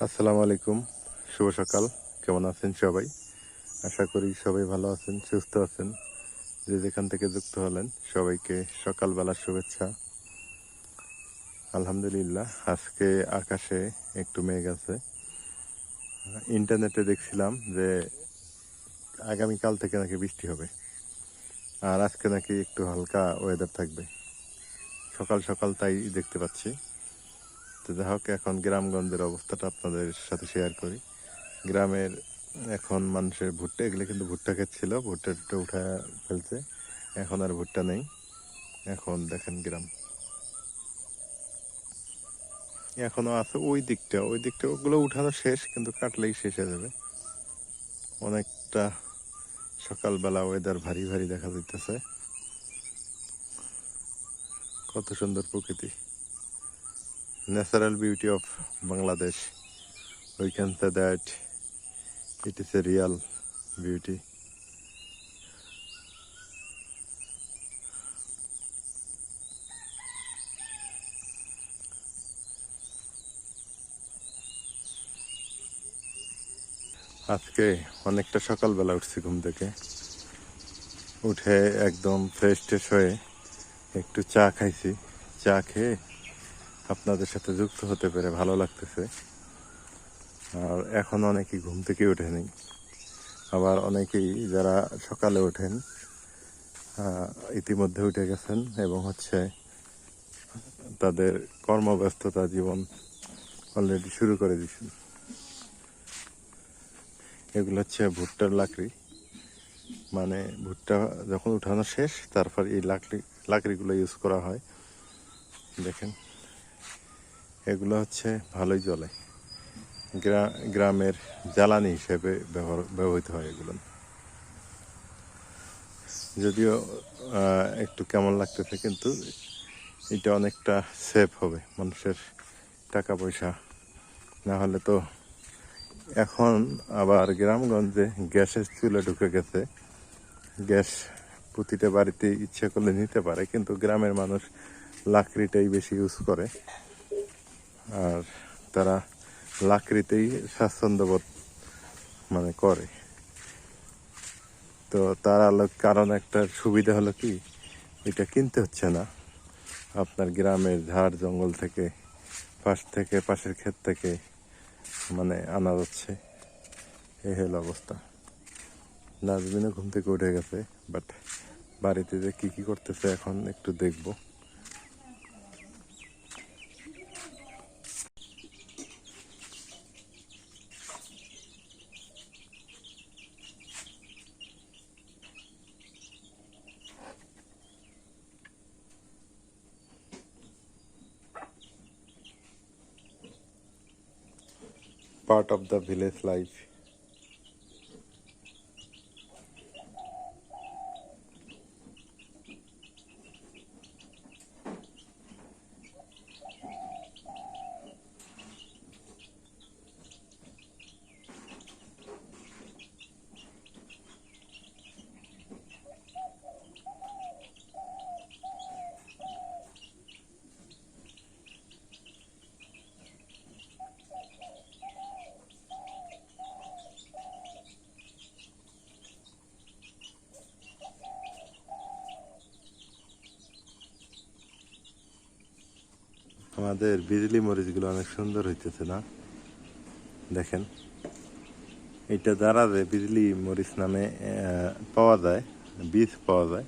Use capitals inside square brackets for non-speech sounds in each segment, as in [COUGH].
আসসালামু আলাইকুম। শুভ সকাল। কেমন আছেন সবাই? আশা করি সবাই ভালো আছেন, সুস্থ আছেন। যে যেখান থেকে যুক্ত হলেন, সবাইকে সকালবেলার শুভেচ্ছা। আলহামদুলিল্লাহ, আজকে আকাশে একটু মেঘ আছে। ইন্টারনেটে দেখছিলাম যে আগামীকাল থেকে নাকি বৃষ্টি হবে। আর আজকে নাকি একটু হালকা ওয়েদার থাকবে। সকাল সকাল তাই দেখতে পাচ্ছি। তো যাই হোক, এখন গ্রামগঞ্জের অবস্থাটা আপনাদের সাথে শেয়ার করি। গ্রামের এখন মানুষের ভুট্টা, এগুলো কিন্তু ভুট্টা ক্ষেত ছিল, ভুট্টা টুট্টা উঠা ফেলছে। এখন আর ভুট্টা নেই। এখন দেখেন গ্রাম। এখনও আছে ওই দিকটা ওই দিকটা ওগুলো উঠানো শেষ, কিন্তু কাটলেই শেষ হয়ে যাবে। অনেকটা সকালবেলা ওয়েদার ভারী ভারী দেখা যাইতেছে। কত সুন্দর প্রকৃতি। Natural beauty of Bangladesh. We can say that it is a real beauty. আজকে অনেকটা সকালবেলা উঠছি ঘুম থেকে উঠে একদম ফ্রেশ ট্রেশ হয়ে একটু চা খাইছি চা খেয়ে আপনাদের সাথে যুক্ত হতে পেরে ভালো লাগতেছে। আর এখন অনেকেই ঘুম থেকে ওঠেনি। আবার অনেকেই যারা সকালে ওঠেন ইতিমধ্যে উঠে গেছেন এবং হচ্ছে তাদের কর্মব্যস্ততা জীবন অলরেডি শুরু করে দিয়েছেন। এগুলো হচ্ছে ভুট্টার লাকড়ি। মানে ভুট্টা যখন উঠানো শেষ, তারপর এই লাকড়ি, লাকড়িগুলো ইউজ করা হয়। দেখেন। এগুলো হচ্ছে ভালোই গ্রা- গ্রামের জ্বালানি হিসেবে ব্যবহার, ব্যবহৃত হয় এগুলো। যদিও একটু কেমন লাগতেছে কিন্তু এটা অনেকটা সেফ হবে। মানুষের টাকা পয়সা না হলে তো এখন আবার গ্রামগঞ্জে গ্যাসের চুলে ঢুকে গেছে। গ্যাস প্রতিটা বাড়িতে ইচ্ছে করলে নিতে পারে, কিন্তু গ্রামের মানুষ লাকড়িটাই বেশি ইউজ করে। আর তারা লাকড়িতেই স্বাচ্ছন্দ্যবোধ মানে করে। তো তার আলো কারণ একটা সুবিধা হলো কি, এটা কিনতে হচ্ছে না। আপনার গ্রামের ঝাড় জঙ্গল থেকে, পাশ থেকে, পাশের ক্ষেত থেকে মানে আনা যাচ্ছে। এই হলো অবস্থা। নাজমিনও ঘুম থেকে উঠে গেছে বাট বাড়িতে যে কী কী করতেছে এখন একটু দেখব। Part of the village life. আমাদের বিজলি মরিচগুলো অনেক সুন্দর হইতেছে না? দেখেন। এটা দাঁড়াবে বিজলি মরিচ নামে পাওয়া যায়, বীজ পাওয়া যায়,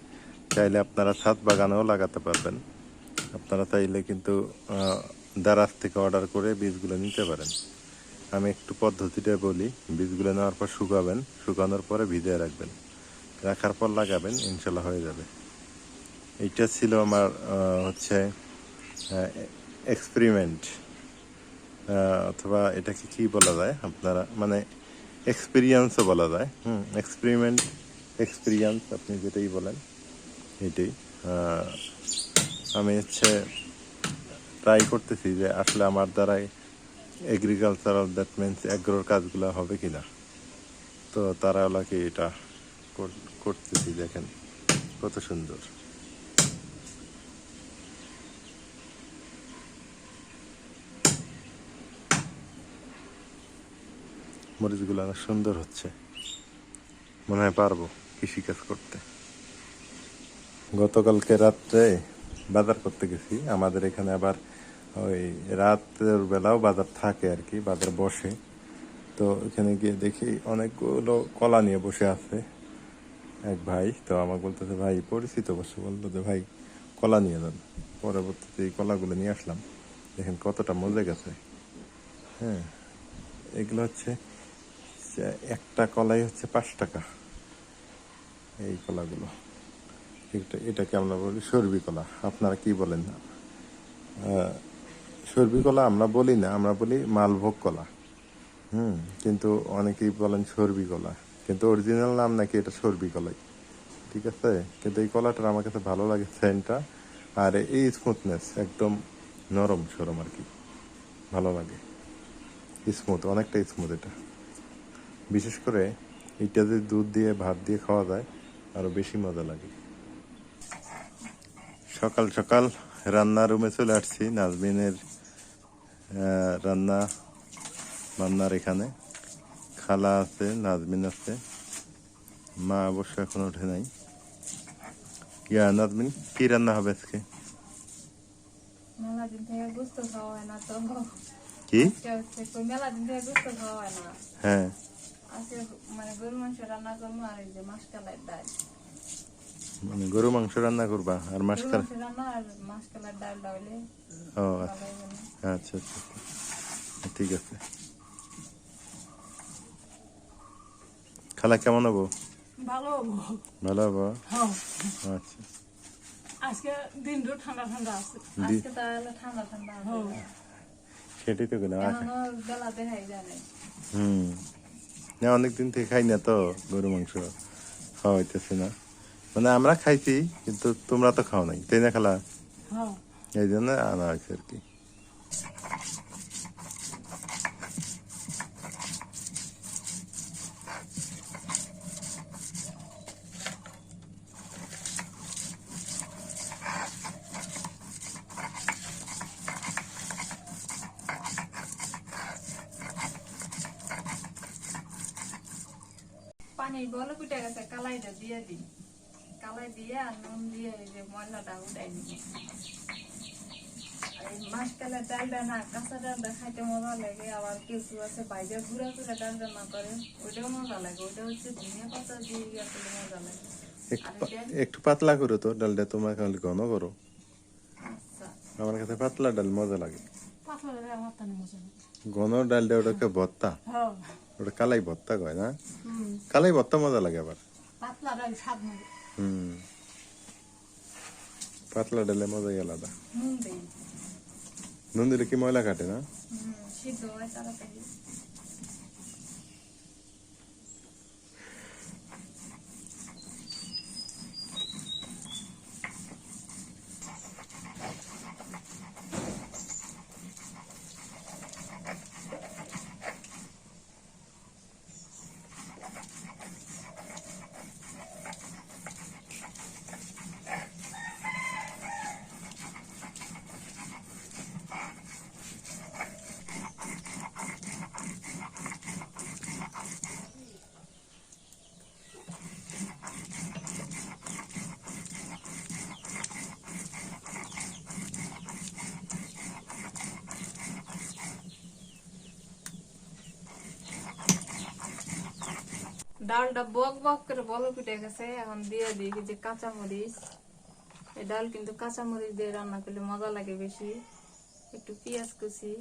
চাইলে আপনারা ছাদ বাগানেও লাগাতে পারবেন। আপনারা চাইলে কিন্তু দারাজ থেকে অর্ডার করে বীজগুলো নিতে পারেন। আমি একটু পদ্ধতিটা বলি। বীজগুলো নেওয়ার পর শুকাবেন, শুকানোর পরে ভিজিয়ে রাখবেন। রাখার পর লাগাবেন, ইনশাল্লাহ হয়ে যাবে। এইটা ছিল আমার হচ্ছে এক্সপেরিমেন্ট অথবা এটাকে কি বলা যায়? আপনারা মানে এক্সপিরিয়েন্সও বলা যায়। হুম এক্সপেরিমেন্ট এক্সপিরিয়েন্স আপনি যেটাই বলেন, এটাই। আমি হচ্ছে ট্রাই করতেছি যে আসলে আমার দ্বারাই এগ্রিকালচারাল দ্যাট মিনস অ্যাগ্রোর কাজগুলো হবে কি না তো তারা ওলাকে এটা করতেছি, দেখেন কত সুন্দর। মরিচগুলো অনেক সুন্দর হচ্ছে। মনে হয় পারব কৃষিকাজ করতে। গতকালকে রাত্রে বাজার করতে গেছি। আমাদের এখানে আবার ওই রাতের বেলাও বাজার থাকে আর কি, বাজার বসে। তো এখানে গিয়ে দেখি অনেকগুলো কলা নিয়ে বসে আছে এক ভাই। তো আমাকে বলতেছে, ভাই, পরিচিত বসে। বলল যে, ভাই, কলা নিয়ে যান। পরবর্তীতে এই কলাগুলো নিয়ে আসলাম। দেখেন কতটা মজে গেছে। হ্যাঁ এগুলো হচ্ছে একটা কলাই হচ্ছে পাঁচ টাকা। এই কলাগুলো। এটা, এটাকে আমরা বলি সর্বি কলা। আপনারা কি বলেন? না সর্বি কলা আমরা বলি না, আমরা বলি মালভোগ কলা। হুম, কিন্তু অনেকেই বলেন সর্বি কলা। কিন্তু অরিজিনাল নাম নাকি এটা সর্বি কলাই। ঠিক আছে? কিন্তু এই কলাটার আমার কাছে ভালো লাগে সেন্টটা। আর এই স্মুথনেস একদম নরম সরম আর কি। ভালো লাগে। স্মুথ, অনেকটা স্মুথ এটা। বিশেষ করে এটা যদি দুধ দিয়ে ভাত দিয়ে খাওয়া যায় আরও বেশি মজা লাগে। সকাল সকাল রান্না রুমে চলে আসছি নাজমিনের রান্না রান্নার এখানে। খালা আছে নাজমিন আছে। মা অবশ্য এখন ওঠে নাই। ইয়া নাজমিন কি রান্না হবে আজকে? কি? হ্যাঁ। আজকে মানে গরু মাংস রান্না করব আর এই যে মাসকালাই ডাল। মানে গরু মাংস রান্না করবা আর মাছ গরু কার মাংস রান্না আর মাসকালাই ডালটা হইলে ও ভালো হবে না। আচ্ছা আচ্ছা আচ্ছা। ঠিক আছে। খালা কেমন হব? ভালো ভালো হব? হ্যাঁ। আচ্ছা। আজকে দিনটা ঠান্ডা ঠান্ডা আছে। আজকে তাহলে ঠান্ডা ঠান্ডা আছে। হ্যাঁ। সেটাই তো বেলা দেখাই যায় হুম। না অনেকদিন থেকে খাই না তো গরু মাংস খাওয়া হইতেছে না। মানে আমরা খাইছি কিন্তু তোমরা তো খাও নাই তাই না খালা? হ্যাঁ। এই জন্য আনা হয়েছে আর কি। পানি বলে কুটে গেছে কালাইটা দিয়ে দিই। কালাই দিয়ে আর নুন দিয়ে এই যে ময়লাটা উঠাই এই মাসকালের ডালটা না কাঁচা ডালটা খাইতে মজা লাগে আবার কিছু আছে বাইরে ঘুরা ঘুরা ডাল রান্না করে ওইটাও মজা লাগে ওইটা হচ্ছে ধনিয়া পাতা দিয়ে ইয়ে মজা লাগে। একটু পাতলা করো তো ডালটা তোমার খালি ঘন করো। আচ্ছা। আমার কাছে পাতলা ডাল মজা লাগে। নেই ঘন ডালটা ওটাকে ভত্তা হ্যাঁ। ওটা কালাই ভত্তা কয় না? কালাই ভত্তা মজা লাগে আবার। পাতলা ডাল হুম। পাতলা ডালে মজাই আলাদা। নুন দিলে কি ময়লা কাটে না? ডালটা বক বক করে বল ফুটে গেছে এখন দিয়ে দিই যে কাঁচা মরিচ এই ডাল কিন্তু কাঁচা মরিচ দিয়ে রান্না করলে মজা লাগে বেশি। একটু পেঁয়াজ কুচি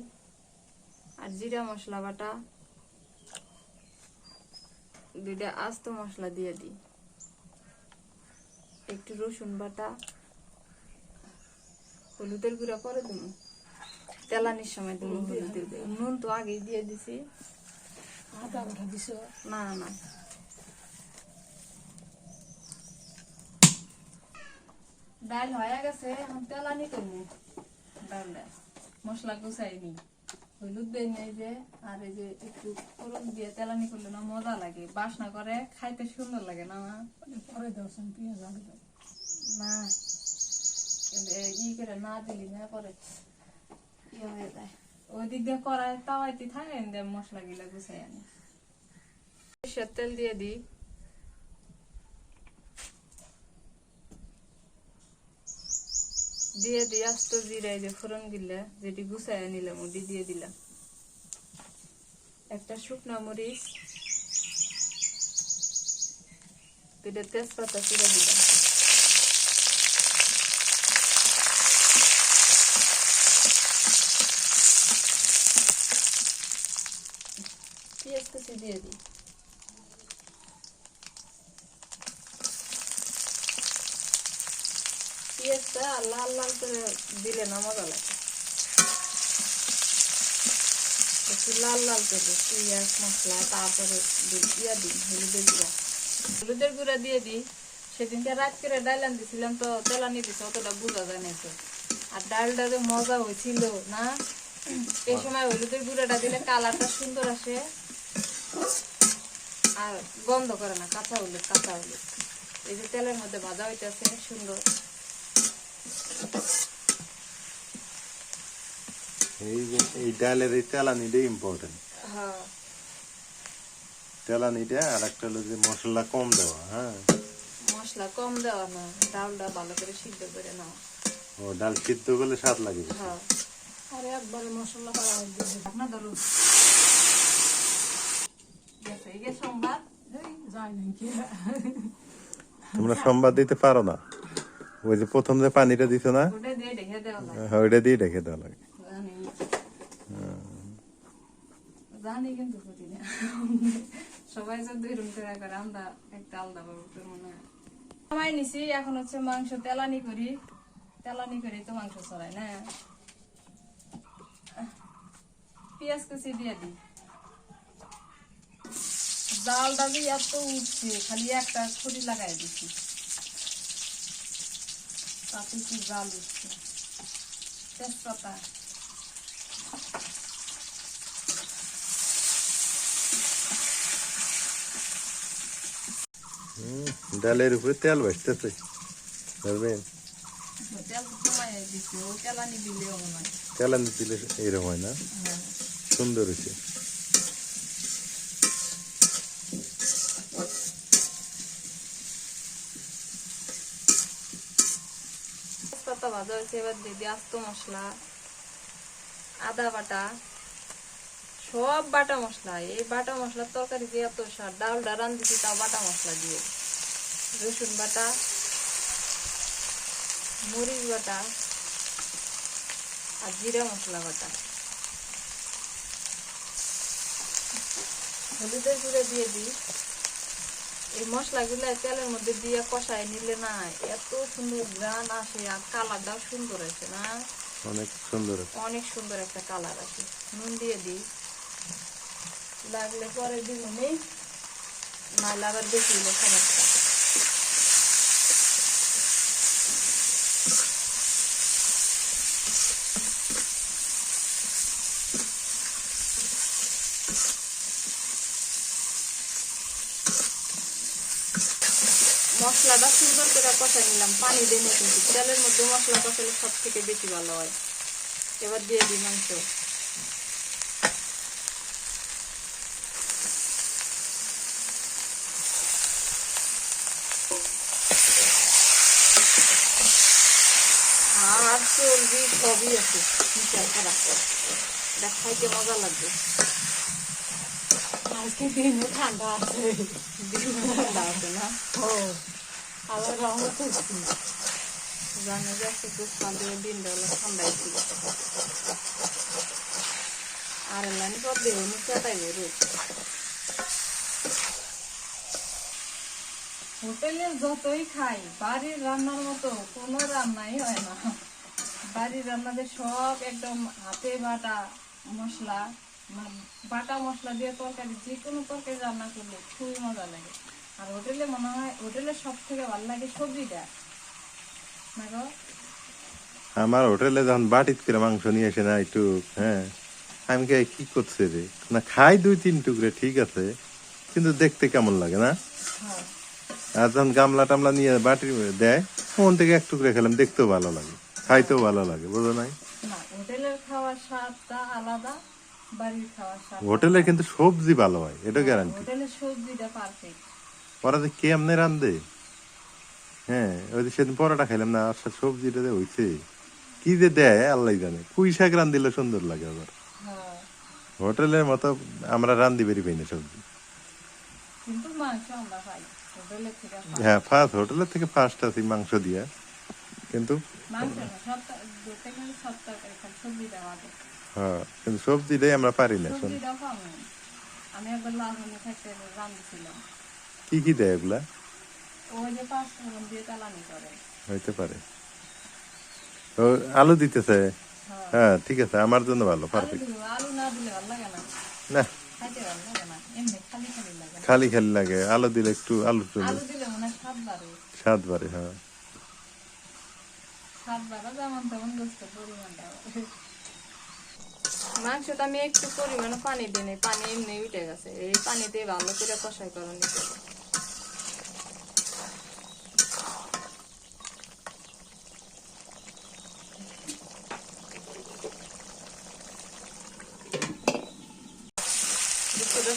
আর জিরা মশলা বাটা দুইটা আস্ত মশলা দিয়ে দিই। একটু রসুন বাটা হলুদের গুঁড়া পরে দেবো। তেলানির সময় দেবো হলুদের নুন তো আগেই দিয়ে দিছ। না না। ডাল হয়ে গেছে এখন তেলানি করব। ডালটা মশলা গুছাইনি হলুদ দেই নেই যে আর এই যে একটু ফোড়ন দিয়ে তেলানি করলে না মজা লাগে। বাসনা করে খাইতে সুন্দর লাগে না মা? পরে দাও সান পেঁয়াজ আগে দাও। না। ই করে না দিলি না পরে ইয়ে হয়ে যায়। ওই দিক দিয়ে করায় তাওয়াইতে থাকে মশলা গিলা গুছাই আনি সরিষার তেল দিয়ে দিই। দিয়ে দিই আস্ত জিরা এই যে ফোড়ন দিলে যেটি গুছাই নিলাম, ওটি দিয়ে দিলাম। একটা শুকনো মরিচ দুটো তেজপাতা চিরা দিলাম। পেঁয়াজ কুচি দিয়ে দিই। পেঁয়াজটা লাল লাল করে দিলে না মজা লাগে। একটু লাল লাল করে পেঁয়াজ, মশলা, তারপরে ইয়া হলুদের গুঁড়া। হলুদের গুঁড়া দিয়ে দিই। সেদিনকে রাত করে ডাইলান দিছিলাম তো দিছে, অতটা যায় না তো। আর ডালটা যে মজা হয়েছিল না? এই সময় হলুদের গুঁড়াটা দিলে কালারটা সুন্দর আসে। আর গন্ধ করে না, কাঁচা হলুদ কাঁচা হলুদ। এই যে তেলের মধ্যে ভাজা হইতেছে, সুন্দর। এই এই ডালের এই ইম্পর্টেন্ট হ্যাঁ। তেলানিটা আর একটা হলো যে মশলা কম দেওয়া হ্যাঁ। মশলা কম দেওয়া না ডালটা ভালো করে সিদ্ধ করে নাও। ও ডাল সিদ্ধ করলে স্বাদ লাগে হ্যাঁ। আর একবারে মশলা করা ধরুন তোমরা সংবাদ দিতে পারো না। ওই যে প্রথম যে পানিটা দিছো না ওইটা দিয়ে ঢেকে দেওয়া লাগে হ্যাঁ, ওইটা দিয়ে রেখে দেওয়া লাগে জানি কিন্তু করি না সবাই দুই রুম করে করে, আমরা একটা আলাদা করে মনে হয় সময় নিছি, এখন হচ্ছে মাংস তেলানি করি। তেলানি করি তো মাংস চড়াই না? পেঁয়াজ কুচি দিয়ে দিই। জালটা দিয়ে এত উঠছে, খালি একটা ছুরি লাগাই দিচ্ছি তাতে কি জাল উঠছে? তেজপাতা। ডালের উপরে তেল ভাসতেছে বুঝলেন তেলানি দিলে এইরকম হয় না? সুন্দর হয়েছে। ভাজা হয়েছে, এবার দিয়ে দিই আস্ত মশলা, আদা বাটা। সব বাটা মশলা এই বাটা মশলার তরকারি দিয়ে এত স্বাদ। ডালটা রান্ধছি তাও বাটা মশলা দিয়ে। রসুন বাটা মরিচ বাটা আর জিরা মশলা বাটা। হলুদের গুঁড়ো দিয়ে দিই। এই মশলাগুলো তেলের মধ্যে দিয়ে কষায় নিলে না এত সুন্দর গ্রান আসে আর কালারটাও সুন্দর আছে না। অনেক সুন্দর। অনেক সুন্দর একটা কালার আছে নুন দিয়ে দিই। লাগলে পরে দিব নেই নাহলে আবার বেশি হলে মশলাটা সুন্দর করে কষাই নিলাম, পানি দিয়ে কিন্তু তেলের মধ্যে মশলা কষালে সব থেকে বেশি ভালো হয়। এবার দিয়ে দিই মাংস আর চর্বি সবই আছে। মিশাল করা এটা খাইতে মজা লাগবে। আজকে দিনে ঠান্ডা আছে। দিন ঠান্ডা আছে না? ও আবার রঙ করছি জানে যে আজকে খুব শান্তি দিনটা হলো ঠান্ডাই ছিল। আর লাইন পর দেহ নিচাটাই রোজ হোটেলে যতই খাই বাড়ির রান্নার মতো কোনো রান্নাই হয় না। বাড়ির রান্নাতে সব একদম হাতে বাটা মশলা মানে বাটা মশলা দিয়ে তরকারি যে কোনো তরকারি রান্না করলে খুবই মজা লাগে। আর হোটেলে মনে হয় হোটেলে সব থেকে ভালো লাগে সবজিটা। না গো? আমার হোটেলে যখন বাটিত করে মাংস নিয়ে এসে না একটু হ্যাঁ আমি কে কি করছে রে? না খাই দুই তিন টুকরে ঠিক আছে কিন্তু দেখতে কেমন লাগে না? হ্যাঁ। আর যখন গামলা টামলা নিয়ে বাটি দেয় ফোন থেকে এক টুকরে খেলাম দেখতেও ভালো লাগে। খাইতেও ভালো লাগে বুঝো নাই? হোটেলের খাওয়ার স্বাদটা আলাদা বাড়ির খাওয়ার স্বাদ হোটেলে কিন্তু সবজি ভালো হয় এটা গ্যারান্টি হোটেলের সবজিটা পারফেক্ট ওরা যে কেমনে রান্ধে হ্যাঁ ওই যে সেদিন পরোটা খাইলাম না আর সব সবজিটা যে হইছে কি যে দেয় আল্লাহ জানে। পুঁই শাক রান দিলে সুন্দর লাগে আবার। হ্যাঁ। হোটেলের মতো আমরা রান্ধি বেরি পাই না সবজি। হ্যাঁ ফার্স্ট হোটেলের থেকে ফার্স্ট আছি মাংস দিয়া। কিন্তু হ্যাঁ কিন্তু সবজিটাই আমরা পারি না আমি একবার লালমনে কি কি দেয় এগুলা? দিয়ে হইতে পারে। ও, আলু দিতেছে? হ্যাঁ ঠিক আছে, আমার জন্য ভালো পারফেক্ট না। খালি খালি লাগে। আলু দিলে একটু আলু টুলু আলু দিলে স্বাদ বাড়ে স্বাদ বাড়ে হ্যাঁ। স্বাদ বাড়া মাংসটা আমি একটু পরিমাণে পানি দিই নাই, পানি এমনি উঠে গেছে। এই পানিতে ভালো করে কষাই করে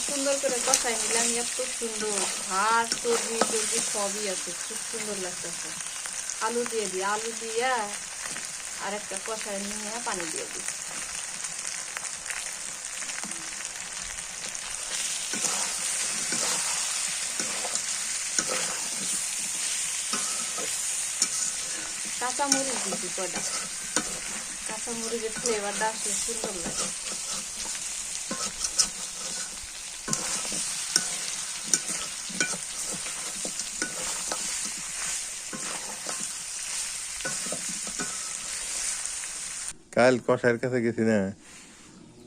সুন্দর করে কষাই নিলাম এত সুন্দর ভাত সবজি টবজি সবই আছে খুব সুন্দর লাগতেছে। আলু দিয়ে দিই। আলু দিয়ে আর একটা কষাই নিয়ে পানি দিয়ে দিই। কাঁচা মরিচ দিচ্ছি কটা কাঁচা মরিচের ফ্লেভারটা আসলে সুন্দর লাগে। কাল কষাইয়ের কাছে গেছি না।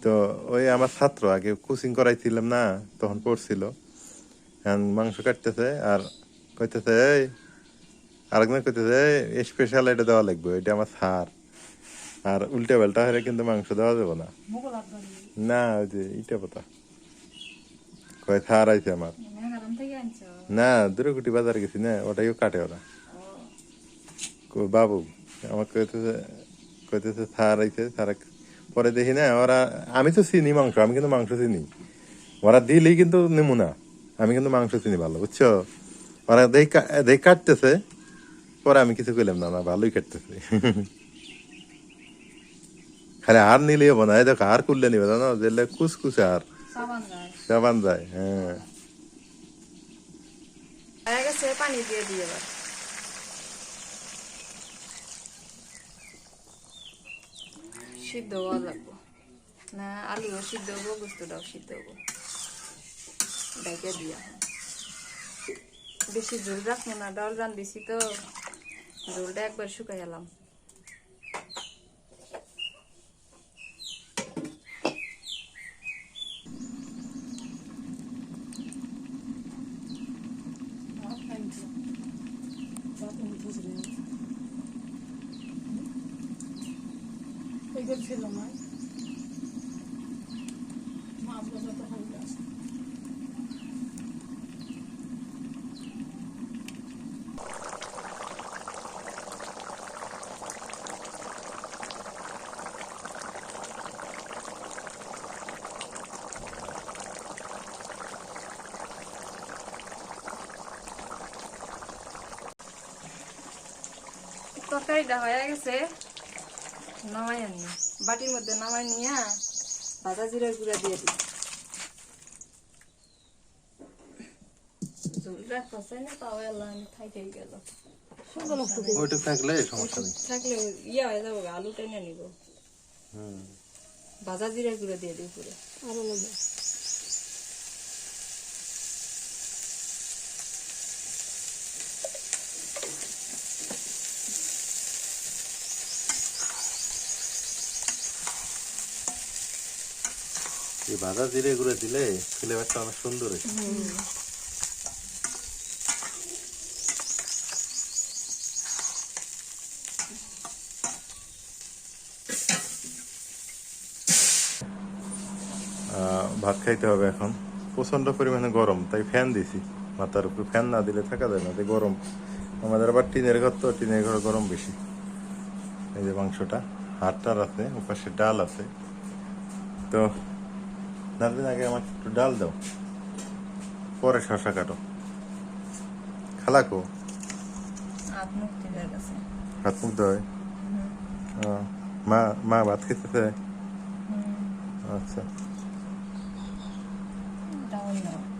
তো ওই আমার ছাত্র আগে কোচিং করাইছিলাম না তখন পড়ছিল। এখন মাংস কাটতেছে আর কইতেছে এই আরেকজন কইতেছে স্পেশাল এটা দেওয়া লাগবে এটা আমার সার আর উল্টা পাল্টা হলে কিন্তু মাংস দেওয়া যাবে না। না ওই যে ইটা পাতা। কয় সার আইছে আমার। না দুর্গুটি বাজার গেছি না ওটাইও কাটে ওরা বাবু আমার কইতেছে কইতেছে স্যার আইছে স্যার পরে দেখি না ওরা আমি তো চিনি মাংস আমি কিন্তু মাংস চিনি। ওরা দিলেই কিন্তু নেমু না আমি কিন্তু মাংস চিনি ভালো বুঝছ? ওরা দেখ দেখ কাটতেছে পরে আমি কিছু কইলাম না না ভালোই কাটতেছে। খালি আর নিলেই হব না দেখো আর করলে নিবে জানো? যেলে কুচকুচে আর। সাবান যায়। হ্যাঁ। পানি দিয়ে দিই সিদ্ধ হওয়া লাগবো। না আলুও সিদ্ধ হব, গোস্তটাও সিদ্ধ হব। ডাইকে দিয়া। বেশি ঝোল রাখব না, ডাল রান্ধিছি তো। ঝোলটা একবার শুকাই এলাম। এগুলো ছিল না। মাছ ভাজা তো হয়ে তরকারিটা হয়ে গেছে। নামাই আনি। বাটির মধ্যে নামাই নিয়ে ভাজা জিরার গুঁড়া দিয়ে দিই। ইয়া হয়ে ভাজা জিরার গুঁড়া দিয়ে দিই পুরো। আরও এই ভাজা জিরে গুঁড়ো দিলে ফ্লেভারটা অনেক সুন্দর হয় আহ, ভাত খাইতে হবে এখন। প্রচণ্ড পরিমাণে গরম তাই ফ্যান দিছি। মাথার উপর ফ্যান না দিলে থাকা যায় না তাই গরম। আমাদের আবার টিনের ঘর তো টিনের ঘর গরম বেশি। এই যে মাংসটা হাড়টার আছে ওপাশে ডাল আছে। তো নাজমিন আগে আমাকে একটু ডাল দাও। পরে শশা কাটো। খালাকো হাত মুখ ও, মা মা ভাত খেতেছে? আচ্ছা। নাও আচ্ছা।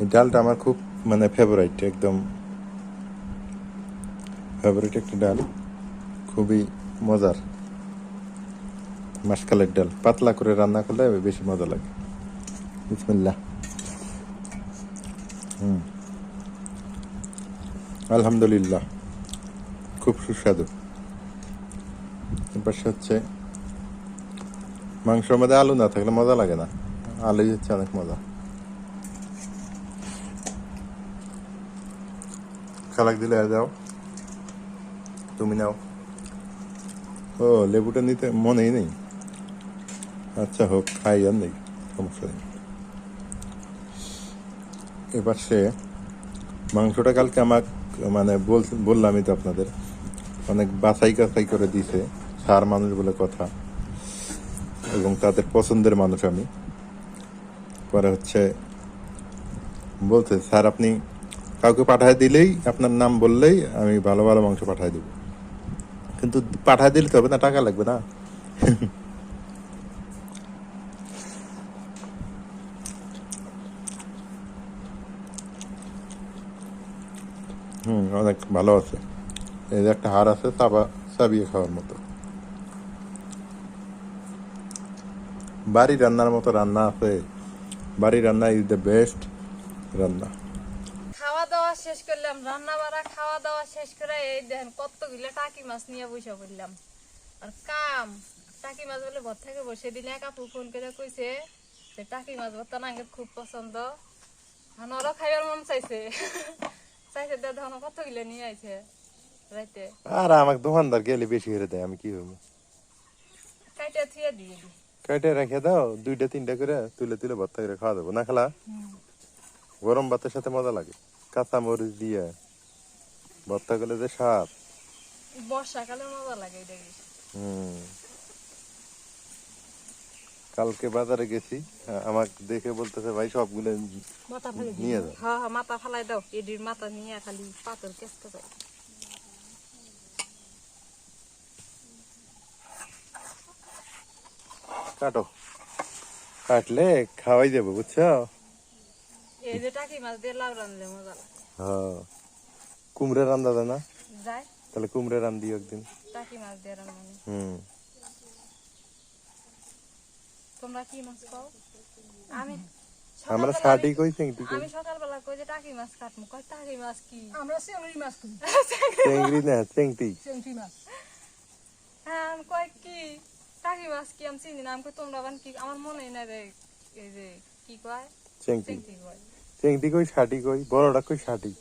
এই ডালটা আমার খুব মানে ফেভারিট একদম ফেভারিট একটা ডাল। খুবই মজার। মাসকালের ডাল। পাতলা করে রান্না করলে বেশি মজা লাগে। বিসমিল্লাহ। হুম। আলহামদুলিল্লাহ। খুব সুস্বাদু। এবার হচ্ছে মাংসের মধ্যে আলু না থাকলে মজা লাগে না। আলুই হচ্ছে অনেক মজা। খালাক দিলে দাও। তুমি নাও। ও, লেবুটা নিতে মনেই নেই। আচ্ছা হোক, খাই আর নেই, সমস্যা নেই। এবার সে মাংসটা কালকে আমার মানে বল- বললামই তো আপনাদের। অনেক বাছাই কাছাই করে দিছে, সার মানুষ বলে কথা। এবং তাদের পছন্দের মানুষ আমি। পরে হচ্ছে বলতে স্যার, আপনি কাউকে পাঠায় দিলেই, আপনার নাম বললেই আমি ভালো ভালো মাংস পাঠায় দেব। কিন্তু পাঠায় দিলে তো হবে না, টাকা লাগবে না। হুম, অনেক ভালো আছে। এই যে একটা হার আছে, চাবা, চাবিয়ে খাওয়ার মতো। বাড়ি রান্নার মতো রান্না আছে। বাড়ি রান্না ইজ দ্য বেস্ট রান্না। শেষ করলাম রান্না বাড়া খাওয়া দাওয়া শেষ করে এই দেখেন কতগুলো টাকি মাছ নিয়ে বসে পড়লাম। আর কাম টাকি মাছ বলে ঘর থেকে বসে দিলে কাপু ফোন করে কইছে যে টাকি মাছ ভর্তা নাঙ্গে খুব পছন্দ। ওরা খাইবার মন চাইছে। [LAUGHS] চাইছে দে ধন কতগুলো নিয়ে আইছে রাইতে। আর আমাকে দোকানদার গেলে বেশি করে দেয় আমি কি করব? কাইটা থুয়ে দিয়ে দি। কেটে রেখে দাও দুইটা তিনটা করে তুলে তুলে ভর্তা করে খাওয়া দেবো। না খেলা? গরম ভাতের সাথে মজা লাগে। কাঁচা মরিচ দিয়ে ভর্তা করলে যে স্বাদ। বর্ষাকালে মজা লাগে এটা হুম। কালকে বাজারে গেছি আমাকে দেখে বলতেছে ভাই সবগুলো নিয়ে যাও হ্যাঁ হ্যাঁ মাথা ফালাই দাও। এডির মাথা নিয়ে খালি পাতর কেসতে যাও কাটো। কাটলে খাওয়াই যাব বুঝছ? এই যে টাকি মাছ দিয়ে লাউ রানলে মজা লাগে। হ্যাঁ। কুমড়ে রান্দা দেয় না? যায় তাহলে কুমড়ে রান দিও একদিন। টাকি মাছ দিয়ে রান্না হুম। তোমরা কি মাছ খাও? আমি আমরা আমি- কই চেংটি কই আমি সকালবেলা কই যে টাকি মাছ কাটমু। কই টাকি মাছ কি? আমরা চিংড়ি মাছ করি চেংড়ি না চেংটি চিংড়ি মাছ। হ্যাঁ আমি কই কি? টাকি মাছ কি? আমি চিনি না। আমি তোমরা বান কি? আমার মনে নাই রে এই যে কি কয়? চেংটি চিংটি কয়। চেংটি কই ষাটি কই বড়টা কই ষাটি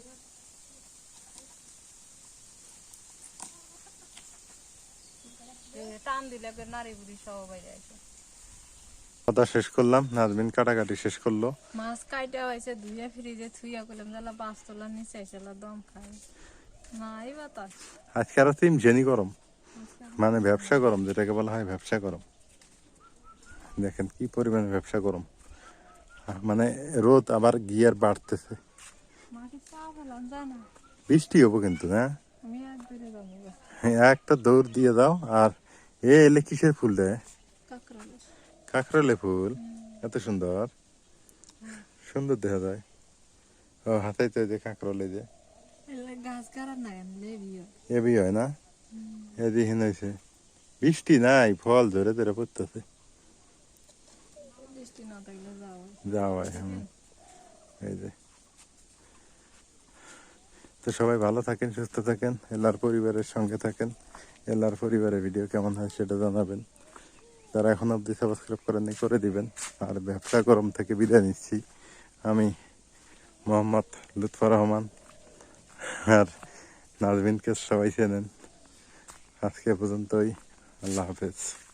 কথা শেষ করলাম নাজমিন কাটাকাটি শেষ করল। মাছ কাইটা হয়েছে ধুইয়া ফ্রিজে থুইয়া করলাম যালা পাঁচ তোলা নিচে এসেলা দম খাই। নাই বাতাস। আজকে আরও তিন জেনি গরম। মানে ব্যবসা গরম যেটাকে বলা হয় ব্যবসা গরম। দেখেন কি পরিমাণে ব্যবসা গরম। মানে রোদ আবার গিয়ার বাড়তেছে। বৃষ্টি হব কিন্তু হ্যাঁ? যাব একটা দৌড় দিয়ে দাও আর এ এলে কিসের ফুল দেয় কাকরালে কাঁকরোলে ফুল? এত সুন্দর। সুন্দর দেখা যায়। ও হাতাই তো যে কাঁকরোলে যে। এবি হয়। না? এদি হয়েছে বৃষ্টি নাই ফল ধরে ধরে পড়তেছে বৃষ্টি না থাকলে যাও যাওয়ায়, হুম। এই যে। তো সবাই ভালো থাকেন, সুস্থ থাকেন এলার পরিবারের সঙ্গে থাকেন এলার পরিবারের ভিডিও কেমন হয় সেটা জানাবেন। যারা এখন অবধি সাবস্ক্রাইব করেননি, করে দিবেন। আর ব্যবসা গরম থেকে বিদায় নিচ্ছি। আমি মোহাম্মদ লুৎফর রহমান আর নাজমিনকে সবাই চেনেন। আজকে পর্যন্তই, আল্লাহ হাফেজ।